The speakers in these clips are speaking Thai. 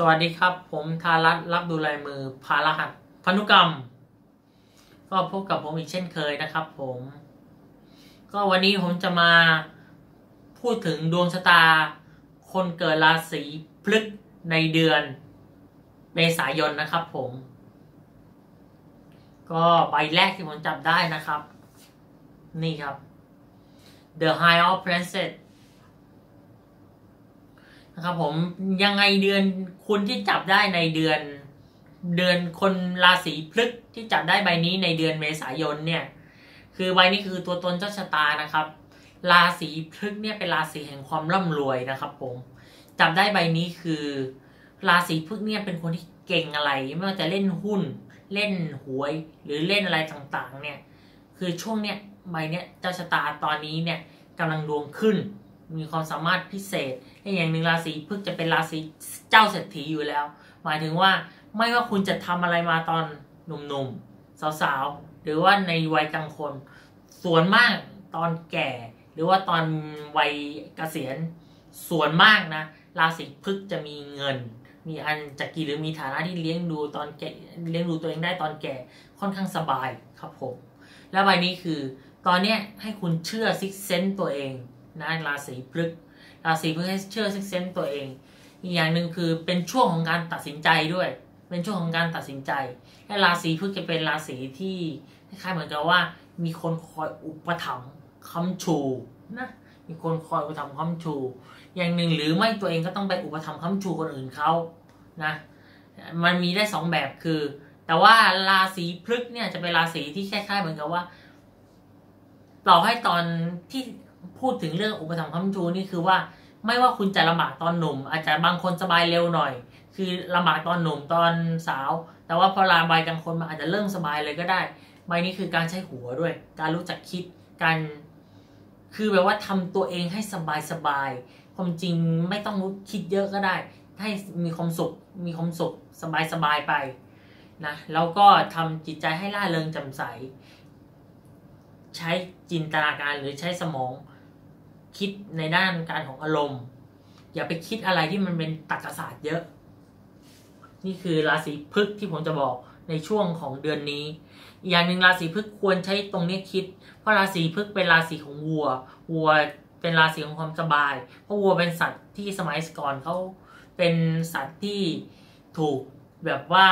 สวัสดีครับ ผมทารัตรับดูลายมือพารหัสพันธุกรรม ก็พบกับผมอีกเช่นเคยนะครับ ผม ก็วันนี้ผมจะมาพูดถึงดวงชะตา คนเกิดราศีพฤกษ์ในเดือนเมษายนนะครับ ผม ก็ใบแรกที่ผมจับได้นะครับ นี่ครับ The High of Princess นะครับผมยังไงเดือนคุณที่จับได้ในเดือน เดือนคนราศีพฤกษ์ที่จับได้ใบนี้ในเดือนเมษายนเนี่ย คือใบนี้คือตัวตนเจ้าชะตานะครับ ราศีพฤกษ์เนี่ยเป็นราศีแห่งความร่ำรวยนะครับ ผมจับได้ใบนี้คือ ราศีพฤกษ์เนี่ยเป็นคนที่เก่งอะไร ไม่ว่าจะเล่นหุ้น เล่นหวย หรือเล่นอะไรต่างๆ เนี่ย คือช่วงเนี้ยใบเนี้ยเจ้าชะตาตอนนี้เนี่ยกำลังดวงขึ้น มีความสามารถพิเศษอย่างหนึ่งราศีพฤกษ์จะเป็นราศีเจ้าเศรษฐีอยู่แล้ว หมายถึงว่าไม่ว่าคุณจะทำอะไรมาตอนหนุ่มๆ สาวๆ หรือว่าในวัยกลางคน ส่วนมากตอนแก่ หรือว่าตอนวัยเกษียณส่วนมากนะ ราศีพฤกษ์จะมีเงิน มีอันจะกินหรือมีฐานะที่เลี้ยงดูตอนแก่เลี้ยงดูตัวเองได้ตอนแก่ค่อนข้างสบายครับผมแล้วใบนี้คือ ตอนเนี้ยให้คุณเชื่อซิกเซนต์ตัวเอง นะราศีพฤกษ์ราศีพฤกษ์ให้เชื่อซิกเซนตัวเอง อีกอย่างหนึ่งคือเป็นช่วงของการตัดสินใจด้วย เป็นช่วงของการตัดสินใจและราศีพฤกษ์จะเป็นราศีที่คล้ายๆเหมือนกับว่า มีคนคอยอุปถัมภ์ค้ำชูนะมีคนคอยอุปถัมภ์ค้ำชู อย่างหนึ่งหรือไม่ตัวเองก็ต้องไปอุปถัมภ์ค้ำชูคนอื่นเขานะมันมีได้สองแบบคือ แต่ว่าราศีพฤกษ์เนี่ยจะเป็นราศีที่คล้ายๆเหมือนกับว่าต่อให้ตอนที่ พูดถึงเรื่องอุปถัมภ์ค้ำชูนี่คือว่าไม่ว่าคุณจะลำบากตอนหนุ่ม อาจจะบางคนสบายเร็วหน่อย คือลำบากตอนหนุ่มตอนสาว แต่ว่าพอลาใบกลางคนมาอาจจะเริ่มสบายเลยก็ได้ใบนี้คือการใช้หัวด้วย การรู้จักคิดการคือแบบว่าทำตัวเองให้สบายสบายความจริงไม่ต้องคิดเยอะก็ได้ ให้มีความสุขมีความสุขสบายสบายไปนะแล้วก็ทำจิตใจให้ล่าเริงแจ่มใส ใช้จินตนาการหรือใช้สมอง คิดในด้านการของอารมณ์ อย่าไปคิดอะไรที่มันเป็นตรรกศาสตร์เยอะ นี่คือราศีพฤกษ์ที่ผมจะบอกในช่วงของเดือนนี้อีกอย่างหนึ่งราศีพฤกษ์ควรใช้ตรงนี้คิด เพราะราศีพฤกษ์เป็นราศีของวัว วัวเป็นราศีของความสบาย เพราะวัวเป็นสัตว์ที่สมัยก่อนเขาเป็นสัตว์ที่ถูกแบบว่า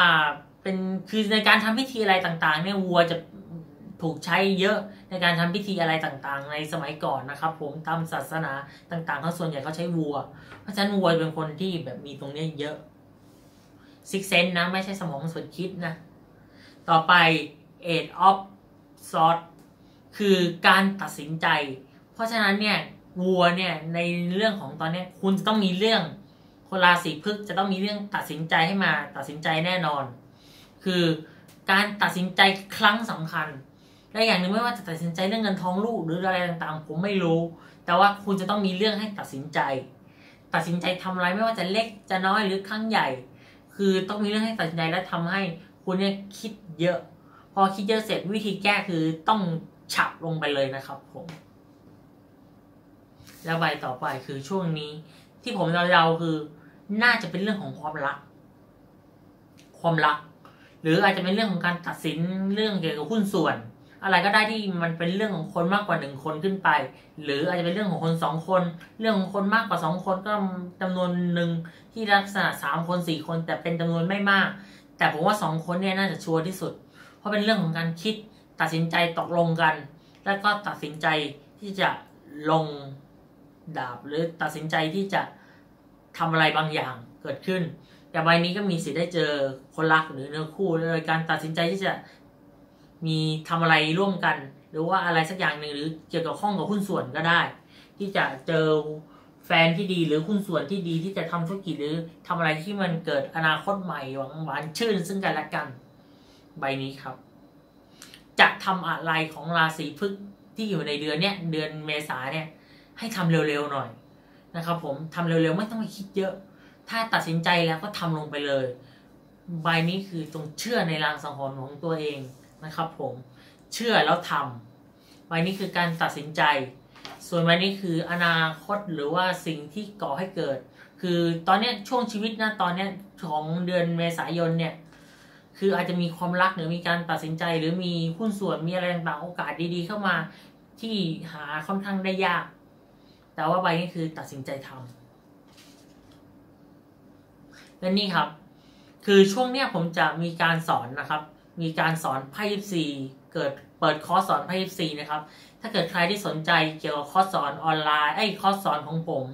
เป็นคือในการทำพิธีอะไรต่างๆเนี่ยวัวจะ ถูกใช้เยอะในการทำพิธีอะไรต่างๆ ในสมัยก่อนนะครับ ผมตามศาสนาต่างๆเขาส่วนใหญ่เขาใช้วัว เพราะฉะนั้นวัวเป็นคนที่แบบมีตรงนี้เยอะซิกเซนนะ ไม่ใช่สมองส่วนคิดนะ ต่อไป eight of swords คือการตัดสินใจ เพราะฉะนั้นเนี่ยวัวเนี่ยในเรื่องของตอนนี้คุณจะต้องมีเรื่องคนราศีพฤกษ์จะต้องมีเรื่องตัดสินใจให้มาตัดสินใจแน่นอน คือการตัดสินใจครั้งสำคัญ และอย่างหนึ่งไม่ว่าจะตัดสินใจเรื่องเงินทองลูกหรืออะไรต่างๆ ผมไม่รู้ แต่ว่าคุณจะต้องมีเรื่องให้ตัดสินใจ ตัดสินใจทำอะไรไม่ว่าจะเล็กจะน้อยหรือครั้งใหญ่ คือต้องมีเรื่องให้ตัดสินใจและทำให้คุณเนี่ยคิดเยอะ พอคิดเยอะเสร็จวิธีแก้คือต้องฉับลงไปเลยนะครับผมแล้วใบต่อไปคือช่วงนี้ ที่ผมเราๆคือ น่าจะเป็นเรื่องของความรัก ความรัก หรืออาจจะเป็นเรื่องของการตัดสินเรื่องเกี่ยวกับหุ้นส่วน อะไรก็ได้ที่มันเป็นเรื่องของคนมากกว่าหนึ่งคนขึ้นไป หรืออาจจะเป็นเรื่องของคนสองคน เรื่องของคนมากกว่าสองคนก็จำนวนหนึ่งที่ลักษณะสามคนสี่คน แต่เป็นจำนวนไม่มาก แต่ผมว่าสองคนเนี่ยน่าจะชัวร์ที่สุด เพราะเป็นเรื่องของการคิดตัดสินใจตกลงกัน แล้วก็ตัดสินใจที่จะลงดาบ หรือตัดสินใจที่จะทำอะไรบางอย่างเกิดขึ้น แต่ใบนี้ก็มีสิทธิ์ได้เจอคนรักหรือเนื้อคู่โดยการตัดสินใจที่จะ มีทำอะไรร่วมกัน หรือว่าอะไรสักอย่างหนึ่งหรือเกี่ยวกับข้องกับหุ้นส่วนก็ได้ ที่จะเจอแฟนที่ดีหรือหุ้นส่วนที่ดีที่จะทำธุรกิจหรือทำอะไรที่มันเกิดอนาคตใหม่หวังหวานชื่นซึ่งกันและกัน ใบนี้ครับ จะทำอะไรของราศีพฤกษ์ที่อยู่ในเดือนเนี้ยเดือนเมษาเนี่ย ให้ทำเร็วๆหน่อยนะครับผมทำเร็วๆไม่ต้องไปคิดเยอะ ถ้าตัดสินใจแล้วก็ทำลงไปเลย ใบนี้คือตรงเชื่อในรางสังหรณ์ของตัวเอง นะครับผมเชื่อแล้วทำใบนี้คือการตัดสินใจ ส่วนใบนี้คืออนาคตหรือว่าสิ่งที่ก่อให้เกิด คือตอนนี้ช่วงชีวิตนะตอนนี้ของเดือนเมษายนเนี่ยคืออาจจะมีความรักหรือมีการตัดสินใจ หรือมีหุ้นส่วนมีอะไรต่างๆโอกาสดีๆ เข้ามาที่หาค่อนข้างได้ยาก แต่ว่าใบนี้คือตัดสินใจทำและนี่ครับ คือช่วงเนี้ยผมจะมีการสอนนะครับ มีการสอนไพ่ยิปซีเกิดเปิดคอร์สสอนไพ่ยิปซีนะครับ ถ้าเกิดใครที่สนใจเกี่ยวกับคอร์สสอนออนไลน์ไอ้คอร์สสอนของผม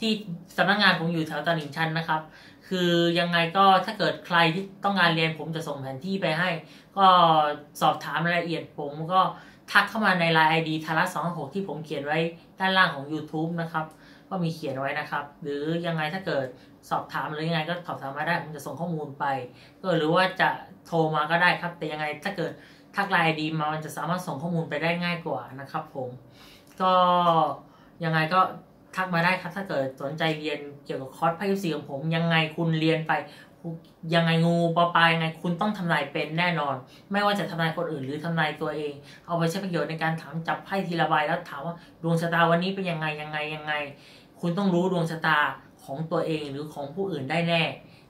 ที่สำนักงานผมอยู่แถวตลิ่งชันนะครับ คือยังไงก็ถ้าเกิดใครที่ต้องการเรียนผมจะส่งแผนที่ไปให้ ก็สอบถามรายละเอียดผมก็ทักเข้ามาในไลน์ไอดีทาระสองหกที่ผมเขียนไว้ด้านล่างของ YouTube นะครับ ก็มีเขียนไว้นะครับ หรือยังไงถ้าเกิดสอบถามหรือยังไงก็สอบถามมาได้ผมจะส่งข้อมูลไป ก็หรือว่าจะโทรมาก็ได้ครับ แต่ยังไงถ้าเกิดทักไลน์ดีมามันจะสามารถส่งข้อมูลไปได้ง่ายกว่านะครับ ผม ก็ยังไงก็ทักมาได้ครับถ้าเกิดสนใจเรียนเกี่ยวกับคอร์สไพ่ยิปซีของผม ยังไงคุณเรียนไปยังไงงูปลาปลายังไงคุณต้องทำนายเป็นแน่นอน ไม่ว่าจะทำนายคนอื่นหรือทำนายตัวเอง เอาไปใช้ประโยชน์ในการถามจับไพ่ทีละใบแล้วถามว่าดวงชะตาวันนี้เป็นยังไงยังไงยังไง คุณต้องรู้ดวงชะตาของตัวเองหรือของผู้อื่นได้แน่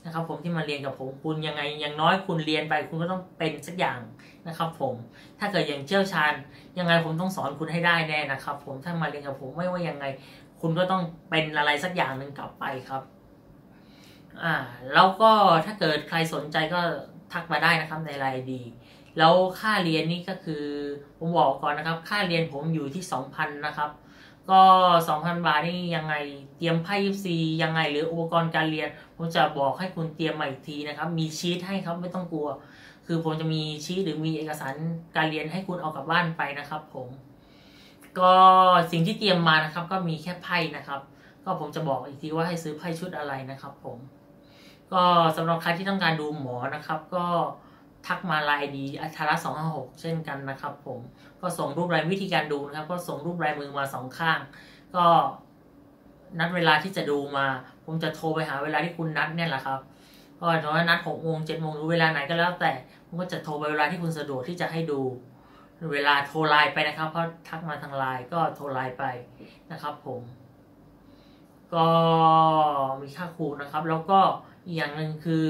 นะครับ ผมที่มาเรียนกับผมคุณยังไงอย่างน้อยคุณเรียนไปคุณก็ต้องเป็นสักอย่างนะครับ ผมถ้าเกิดอย่างเชี่ยวชาญ ยังไงผมต้องสอนคุณให้ได้แน่นะครับ ผมถ้ามาเรียนกับผมไม่ว่ายังไง คุณก็ต้องเป็นอะไรสักอย่างหนึ่งกลับไปครับอ่าแล้วก็ถ้าเกิดใครสนใจก็ทักมาได้นะครับในไลน์ดี แล้วค่าเรียนนี่ก็คือผมบอกก่อนนะครับ ค่าเรียนผมอยู่ที่ 2,000นะครับ ก็ 2,000 บาทนี่ยังไงเตรียมไพ่ยิปซียังไงหรืออุปกรณ์การเรียน ผมจะบอกให้คุณเตรียมมาอีกทีนะครับ มีชีตให้ครับไม่ต้องกลัว คือผมจะมีชีตหรือมีเอกสารการเรียนให้คุณเอากลับบ้านไปนะครับผม ก็สิ่งที่เตรียมมานะครับ ก็มีแค่ไพ่นะครับ ก็ผมจะบอกอีกทีว่าให้ซื้อไพ่ชุดอะไรนะครับ ผม ก็สำหรับใครที่ต้องการดูหมอนะครับ ก็ ทักมาไลน์ดีอัธาระสองห้าหกเช่นกันนะครับ ผมก็ส่งรูปลายวิธีการดูนะครับ ก็ส่งรูปลายมือมาสองข้าง ก็นัดเวลาที่จะดูมา ผมจะโทรไปหาเวลาที่คุณนัดเนี่ยแหละครับก็ถ้านัดหกโมงเจ็ดโมงหรือเวลาไหนก็แล้วแต่ผมก็จะโทรไปเวลาที่คุณสะดวกที่จะให้ดู เวลาโทรไลน์ไปนะครับ เพราะทักมาทางไลน์ก็โทรไลน์ไปนะครับ ผม ก็มีค่าครูนะครับ แล้วก็อีกอย่างหนึ่งคือ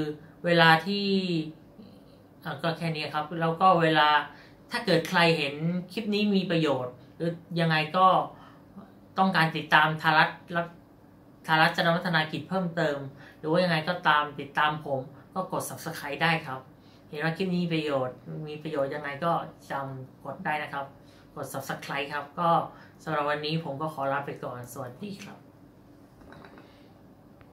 เวลาที่ ก็แค่นี้ครับ แล้วก็เวลาถ้าเกิดใครเห็นคลิปนี้มีประโยชน์ หรือยังไงก็ต้องการติดตามทารัตทารัตจะนวัฒนากิจเพิ่มเติม หรือว่ายังไงก็ตามติดตามผม ก็กด subscribe ได้ครับ เห็นว่าคลิปนี้ประโยชน์ มีประโยชน์ยังไงก็จำกดได้นะครับ กด subscribe ครับ ก็สำหรับวันนี้ผมก็ขอลาไปก่อน สวัสดีครับ